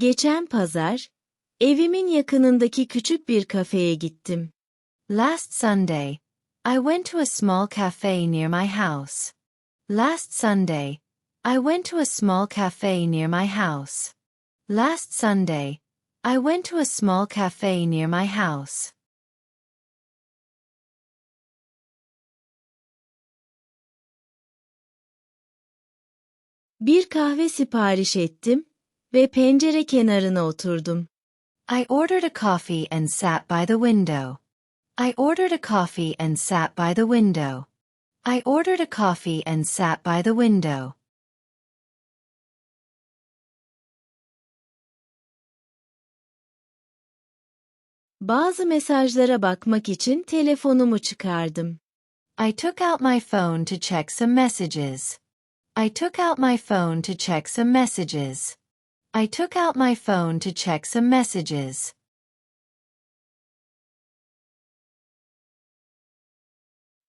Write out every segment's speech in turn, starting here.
Geçen pazar, evimin yakınındaki küçük bir kafeye gittim. Last Sunday, I went to a small cafe near my house. Last Sunday, I went to a small cafe near my house. Last Sunday, I went to a small cafe near my house. Bir kahve sipariş ettim ve pencere kenarına oturdum. I ordered a coffee and sat by the window. I ordered a coffee and sat by the window. I ordered a coffee and sat by the window. Bazı mesajlara bakmak için telefonumu çıkardım. I took out my phone to check some messages. I took out my phone to check some messages. I took out my phone to check some messages.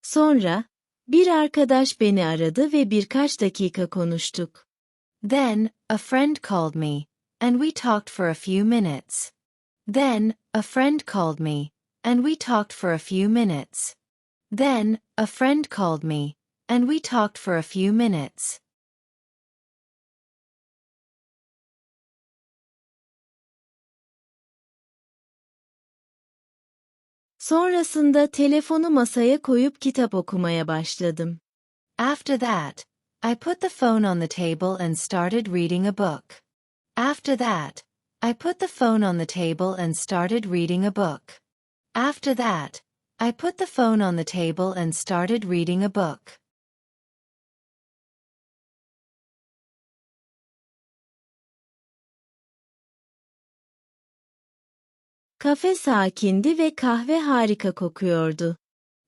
Sonra, bir arkadaş beni aradı ve birkaç dakika konuştuk. Then, a friend called me, and we talked for a few minutes. Then, a friend called me, and we talked for a few minutes. Then, a friend called me, and we talked for a few minutes. Sonrasında telefonu masaya koyup kitap okumaya başladım. After that, I put the phone on the table and started reading a book. After that, I put the phone on the table and started reading a book. After that, I put the phone on the table and started reading a book. Kafe sakindi ve kahve harika kokuyordu.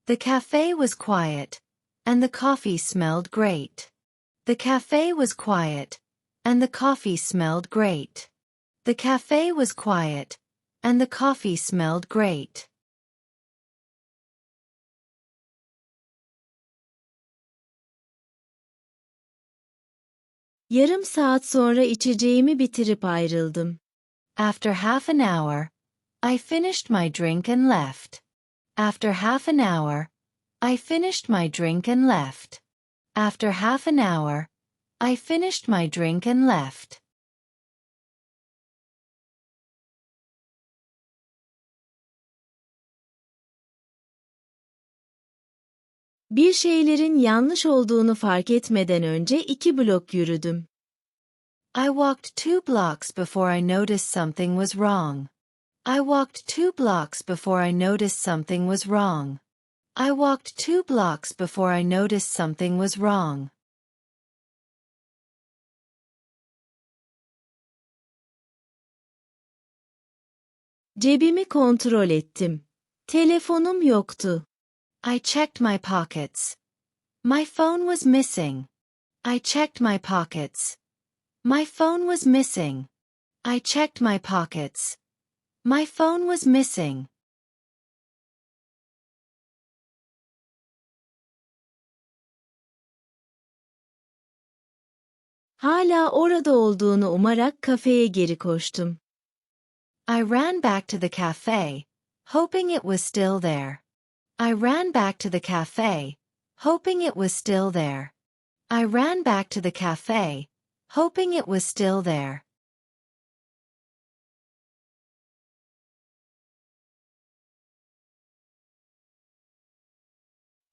The cafe was quiet, and the coffee smelled great. The cafe was quiet, and the coffee smelled great. The cafe was quiet, and the coffee smelled great. Yarım saat sonra içeceğimi bitirip ayrıldım. After half an hour, I finished my drink and left. After half an hour, I finished my drink and left. After half an hour, I finished my drink and left. Bir şeylerin yanlış olduğunu fark etmeden önce iki blok yürüdüm. I walked two blocks before I noticed something was wrong. I walked two blocks before I noticed something was wrong. I walked two blocks before I noticed something was wrong. Cebimi kontrol ettim. Telefonum yoktu. I checked my pockets. My phone was missing. I checked my pockets. My phone was missing. I checked my pockets. My phone was missing. Hala orada olduğunu umarak kafeye geri koştum. I ran back to the cafe, hoping it was still there. I ran back to the cafe, hoping it was still there. I ran back to the cafe, hoping it was still there.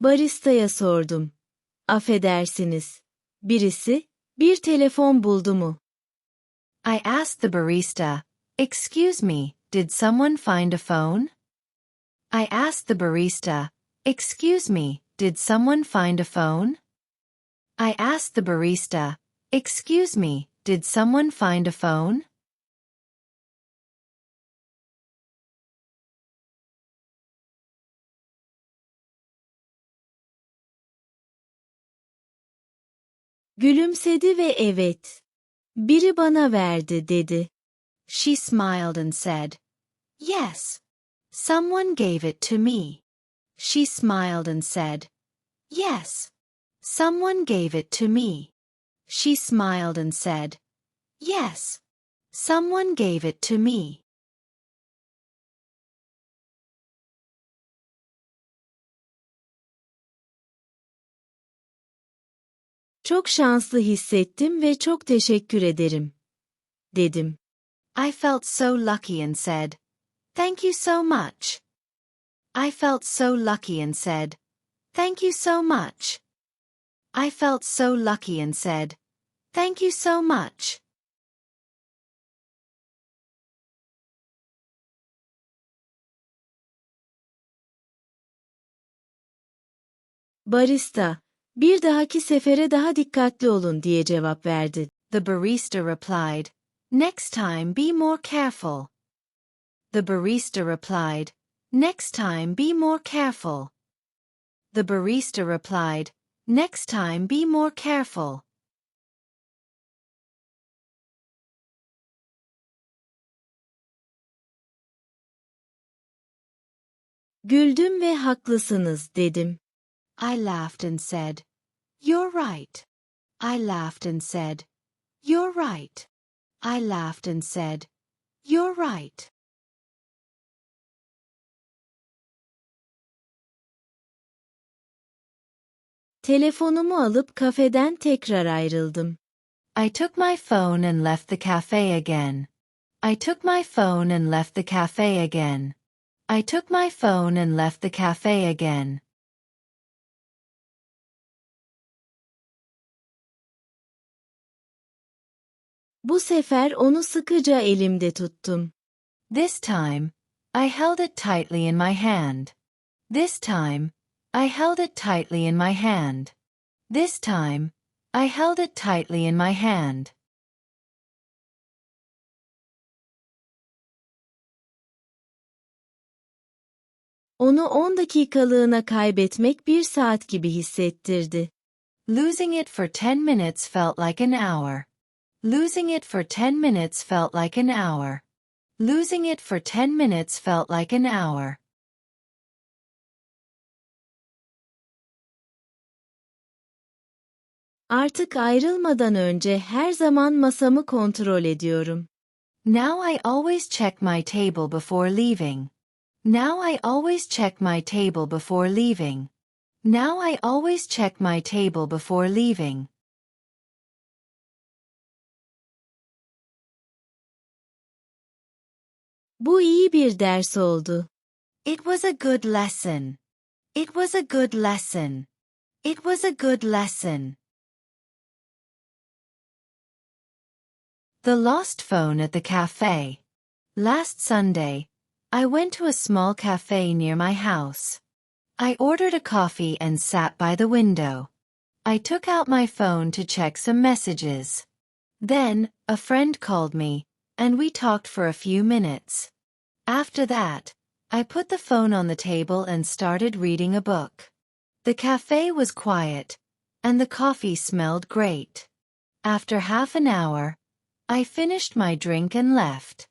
Baristaya sordum. Affedersiniz. Birisi, bir telefon buldu mu? I asked the barista, Excuse me, did someone find a phone? I asked the barista, Excuse me, did someone find a phone? I asked the barista, Excuse me, did someone find a phone? Gülümsedi ve evet. Biri bana verdi dedi. She smiled and said, Yes. Someone gave it to me. She smiled and said, Yes. Someone gave it to me. She smiled and said, Yes. Someone gave it to me. Çok şanslı hissettim ve çok teşekkür ederim. Dedim. I felt so lucky and said, Thank you so much. I felt so lucky and said, Thank you so much. I felt so lucky and said, Thank you so much. Barista, bir dahaki sefere daha dikkatli olun diye cevap verdi. The barista replied, Next time be more careful. The barista replied, Next time be more careful. The barista replied, Next time be more careful. Güldüm ve haklısınız dedim. I laughed and said, You're right. I laughed and said, You're right. I laughed and said, You're right. Telefonumu alıp kafeden tekrar ayrıldım. I took my phone and left the cafe again. I took my phone and left the cafe again. I took my phone and left the cafe again. Bu sefer onu sıkıca elimde tuttum. This time, I held it tightly in my hand. This time, I held it tightly in my hand. This time, I held it tightly in my hand. Onu 10 dakikalığına kaybetmek bir saat gibi hissettirdi. Losing it for 10 minutes felt like an hour. Losing it for 10 minutes felt like an hour. Losing it for 10 minutes felt like an hour. Artık ayrılmadan önce her zaman masamı kontrol ediyorum. Now I always check my table before leaving. Now I always check my table before leaving. Now I always check my table before leaving. Bu iyi bir ders oldu. It was a good lesson. It was a good lesson. It was a good lesson. The lost phone at the cafe. Last Sunday, I went to a small cafe near my house. I ordered a coffee and sat by the window. I took out my phone to check some messages. Then, a friend called me, and we talked for a few minutes. After that, I put the phone on the table and started reading a book. The cafe was quiet, and the coffee smelled great. After half an hour, I finished my drink and left.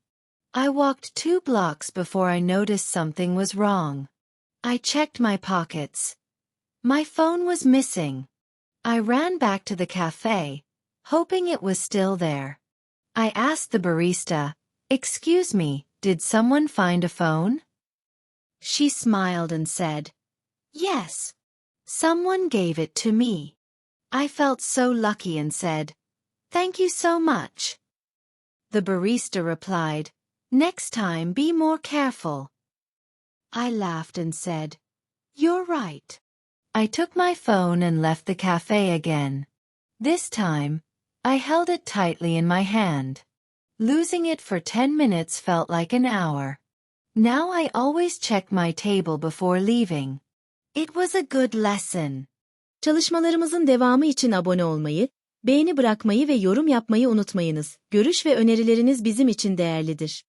I walked two blocks before I noticed something was wrong. I checked my pockets. My phone was missing. I ran back to the cafe, hoping it was still there. I asked the barista, Excuse me, did someone find a phone? She smiled and said, Yes. Someone gave it to me. I felt so lucky and said, Thank you so much. The barista replied, Next time be more careful. I laughed and said, You're right. I took my phone and left the cafe again. This time, I held it tightly in my hand. Losing it for 10 minutes felt like an hour. Now I always check my table before leaving. It was a good lesson. Çalışmalarımızın devamı için abone olmayı, beğeni bırakmayı ve yorum yapmayı unutmayınız. Görüş ve önerileriniz bizim için değerlidir.